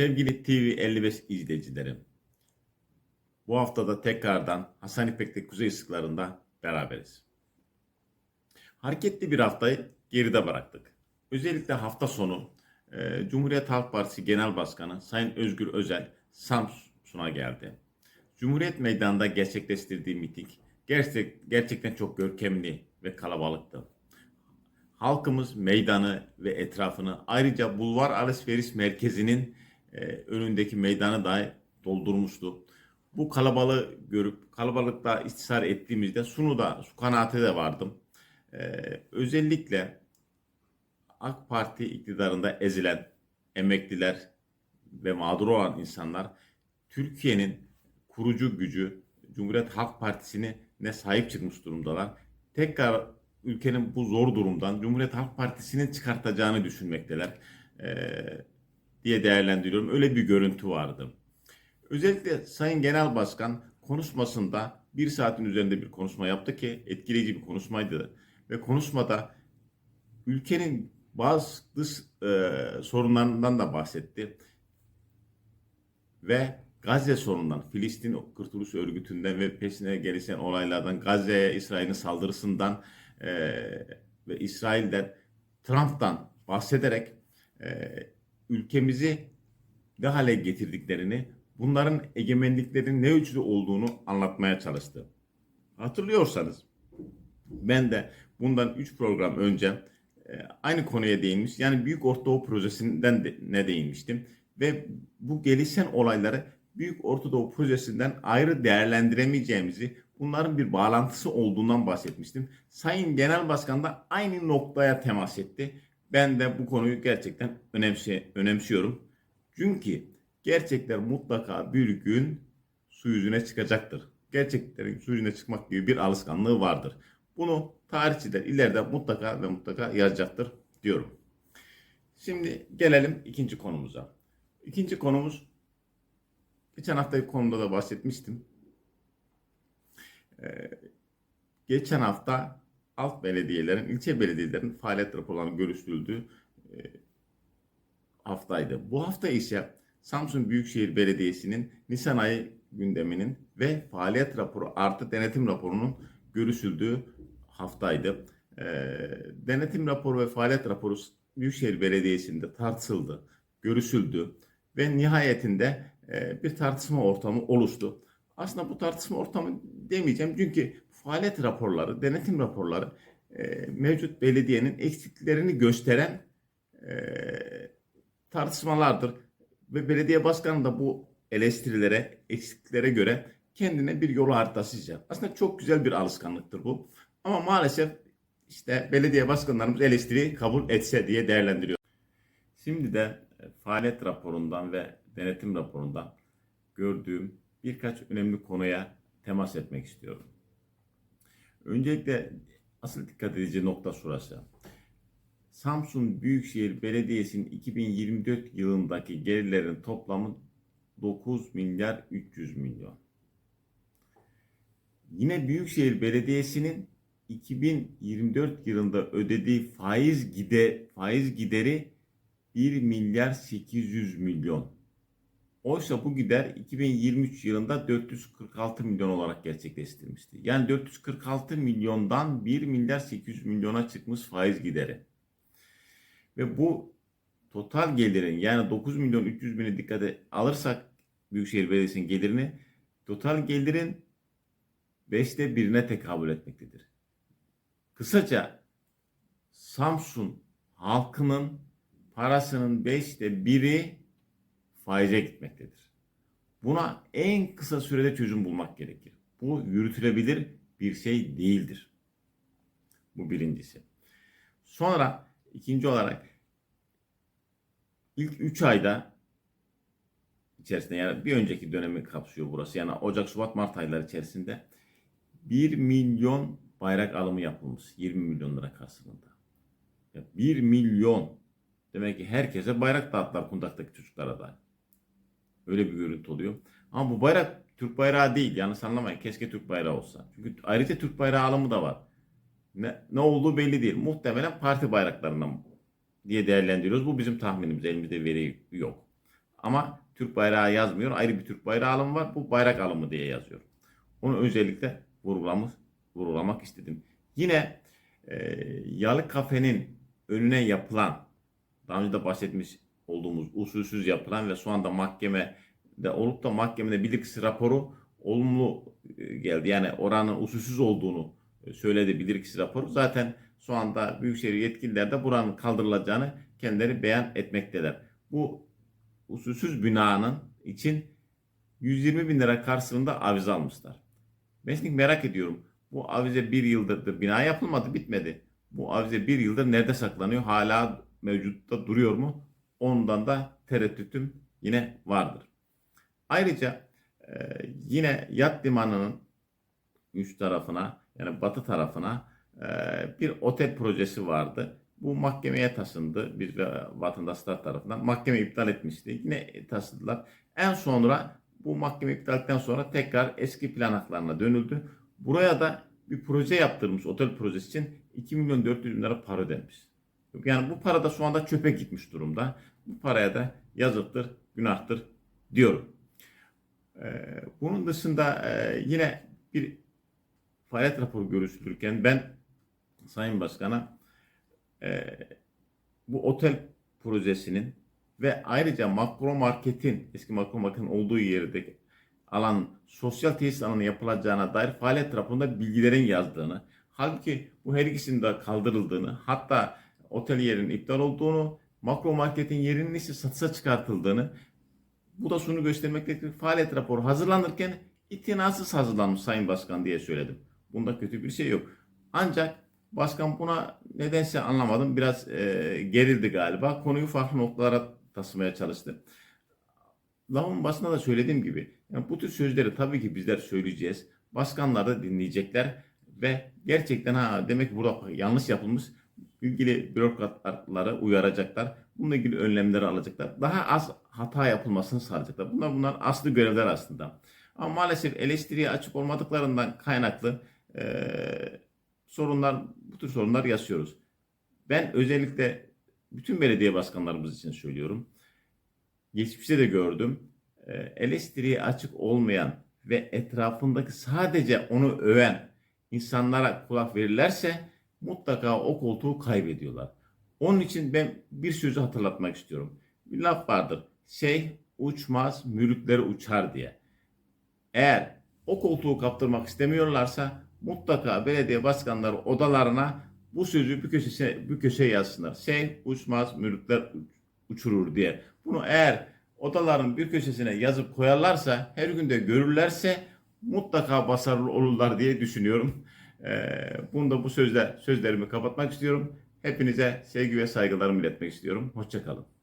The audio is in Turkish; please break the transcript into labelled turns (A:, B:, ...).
A: Sevgili TV55 izleyicilerim, bu haftada tekrardan Hasan İpek'te Kuzey Isıklarında beraberiz. Hareketli bir haftayı geride bıraktık. Özellikle hafta sonu e, Cumhuriyet Halk Partisi Genel Başkanı Sayın Özgür Özel Samsun'a geldi. Cumhuriyet Meydanı'nda gerçekleştirdiği miting gerçek, gerçekten çok görkemli ve kalabalıktı. Halkımız meydanı ve etrafını ayrıca bulvar alışveriş merkezinin e, önündeki meydanı da doldurmuştu. Bu kalabalığı görüp kalabalıkta istisar ettiğimizde Sunu'da su kanaate de vardım. E, özellikle AK Parti iktidarında ezilen emekliler ve mağdur olan insanlar Türkiye'nin kurucu gücü Cumhuriyet Halk Partisi'ne ne sahip çıkmış durumdalar. Tekrar ülkenin bu zor durumdan Cumhuriyet Halk Partisi'nin çıkartacağını düşünmekteler ee, diye değerlendiriyorum. Öyle bir görüntü vardı. Özellikle Sayın Genel Başkan konuşmasında bir saatin üzerinde bir konuşma yaptı ki etkileyici bir konuşmaydı. Ve konuşmada ülkenin bazı dış e, sorunlarından da bahsetti. Ve Gazze sorunundan, Filistin Kurtuluş Örgütü'nden ve peşine gelişen olaylardan, Gazze'ye İsrail'in saldırısından e, ve İsrail'den, Trump'tan bahsederek e, ülkemizi ne hale getirdiklerini, bunların egemenliklerinin ne ölçüde olduğunu anlatmaya çalıştı. Hatırlıyorsanız ben de bundan 3 program önce e, aynı konuya değinmiş. Yani Büyük Orta Doğu Projesi'nden de, ne değinmiştim. Ve bu gelişen olayları Büyük Orta Doğu Projesi'nden ayrı değerlendiremeyeceğimizi, bunların bir bağlantısı olduğundan bahsetmiştim. Sayın Genel Başkan da aynı noktaya temas etti. Ben de bu konuyu gerçekten önemsi önemsiyorum. Çünkü gerçekler mutlaka bir gün su yüzüne çıkacaktır. Gerçeklerin su yüzüne çıkmak gibi bir alışkanlığı vardır. Bunu tarihçiler ileride mutlaka ve mutlaka yazacaktır diyorum. Şimdi gelelim ikinci konumuza. İkinci konumuz geçen haftaki konuda da bahsetmiştim. Ee, geçen hafta alt belediyelerin, ilçe belediyelerin faaliyet raporlarının görüştürüldüğü e, haftaydı. Bu hafta ise Samsun Büyükşehir Belediyesi'nin Nisan ayı gündeminin ve faaliyet raporu artı denetim raporunun görüşüldüğü haftaydı. E, denetim raporu ve faaliyet raporu Büyükşehir Belediyesi'nde tartışıldı, görüşüldü ve nihayetinde e, bir tartışma ortamı oluştu. Aslında bu tartışma ortamı demeyeceğim çünkü faaliyet raporları, denetim raporları e, mevcut belediyenin eksiklerini gösteren e, tartışmalardır. Ve belediye başkanı da bu eleştirilere, eksikliklere göre kendine bir yol haritası çizer. Aslında çok güzel bir alışkanlıktır bu. Ama maalesef işte belediye başkanlarımız eleştiriyi kabul etse diye değerlendiriyor. Şimdi de e, faaliyet raporundan ve denetim raporundan gördüğüm birkaç önemli konuya temas etmek istiyorum. Öncelikle asıl dikkat edici nokta şurası. Samsun Büyükşehir Belediyesi'nin 2024 yılındaki gelirlerin toplamı 9 milyar 300 milyon. Yine Büyükşehir Belediyesi'nin 2024 yılında ödediği faiz gide faiz gideri 1 milyar 800 milyon. Oysa bu gider 2023 yılında 446 milyon olarak gerçekleştirilmişti. Yani 446 milyondan 1 milyar 800 milyona çıkmış faiz gideri. Ve bu total gelirin yani 9 milyon 300 bini dikkate alırsak Büyükşehir Belediyesi'nin gelirini total gelirin 5'te birine tekabül etmektedir. Kısaca Samsun halkının parasının 5'te biri faize gitmektedir. Buna en kısa sürede çözüm bulmak gerekir. Bu yürütülebilir bir şey değildir. Bu birincisi. Sonra ikinci olarak ilk 3 ayda içerisinde yani bir önceki dönemi kapsıyor burası. Yani Ocak, Şubat, Mart ayları içerisinde 1 milyon bayrak alımı yapılmış. 20 milyon lira karşılığında. 1 milyon. Demek ki herkese bayrak dağıttılar kundaktaki çocuklara da. Öyle bir görüntü oluyor. Ama bu bayrak Türk bayrağı değil. Yanlış anlamayın. Keşke Türk bayrağı olsa. Çünkü ayrıca Türk bayrağı alımı da var. Ne, ne olduğu belli değil. Muhtemelen parti bayraklarından diye değerlendiriyoruz. Bu bizim tahminimiz. Elimizde veri yok. Ama Türk bayrağı yazmıyor. Ayrı bir Türk bayrağı alımı var. Bu bayrak alımı diye yazıyor. Onu özellikle vurgulamak, vurgulamak istedim. Yine e, Yalı Kafe'nin önüne yapılan, daha önce de bahsetmiş olduğumuz usulsüz yapılan ve şu anda mahkemede olup da mahkemede bilirkişi raporu olumlu e, geldi. Yani oranın usulsüz olduğunu e, söyledi bilirkişi raporu. Zaten şu anda Büyükşehir yetkililer de buranın kaldırılacağını kendileri beyan etmekteler. Bu usulsüz binanın için 120 bin lira karşılığında avize almışlar. Ben şimdi merak ediyorum. Bu avize bir yıldır bina yapılmadı bitmedi. Bu avize bir yıldır nerede saklanıyor? Hala mevcutta duruyor mu? Ondan da tereddütüm yine vardır. Ayrıca e, yine yat limanının üst tarafına yani batı tarafına e, bir otel projesi vardı. Bu mahkemeye taşındı ve vatandaşlar tarafından. Mahkeme iptal etmişti. Yine taşıdılar. En sonra bu mahkeme iptalden sonra tekrar eski plan haklarına dönüldü. Buraya da bir proje yaptırmış otel projesi için 2 milyon 400 bin lira para ödenmiş. Yani bu para da şu anda çöpe gitmiş durumda. Bu paraya da yazıktır, günahtır diyorum. Ee, bunun dışında e, yine bir faaliyet raporu görüşülürken ben Sayın Başkan'a e, bu otel projesinin ve ayrıca makro marketin, eski makro marketin olduğu yerdeki alan sosyal tesis alanı yapılacağına dair faaliyet raporunda bilgilerin yazdığını, halbuki bu her ikisinin de kaldırıldığını, hatta otel yerinin iptal olduğunu, makro marketin yerinin ise satışa çıkartıldığını, bu da şunu göstermektedir. Faaliyet raporu hazırlanırken itinasız hazırlanmış Sayın Başkan diye söyledim. Bunda kötü bir şey yok. Ancak başkan buna nedense anlamadım. Biraz e, gerildi galiba. Konuyu farklı noktalara taşımaya çalıştı. Lafın başında da söylediğim gibi yani bu tür sözleri tabii ki bizler söyleyeceğiz. Başkanlar da dinleyecekler ve gerçekten ha demek ki burada yanlış yapılmış ilgili bürokratları uyaracaklar. Bununla ilgili önlemleri alacaklar. Daha az hata yapılmasını sağlayacaklar. Bunlar bunlar aslı görevler aslında. Ama maalesef eleştiriye açık olmadıklarından kaynaklı eee sorunlar, bu tür sorunlar yaşıyoruz. Ben özellikle bütün belediye başkanlarımız için söylüyorum. Geçmişte de gördüm. E, Eleştiriye açık olmayan ve etrafındaki sadece onu öven insanlara kulak verirlerse mutlaka o koltuğu kaybediyorlar. Onun için ben bir sözü hatırlatmak istiyorum. Bir laf vardır. Şey uçmaz, mülükleri uçar diye. Eğer o koltuğu kaptırmak istemiyorlarsa mutlaka belediye başkanları odalarına bu sözü bir köşeye, bir köşeye yazsınlar. Şey uçmaz, mülkler uçurur diye. Bunu eğer odaların bir köşesine yazıp koyarlarsa, her gün de görürlerse mutlaka başarılı olurlar diye düşünüyorum. Ee, bunu da bu sözle sözlerimi kapatmak istiyorum. Hepinize sevgi ve saygılarımı iletmek istiyorum. Hoşçakalın.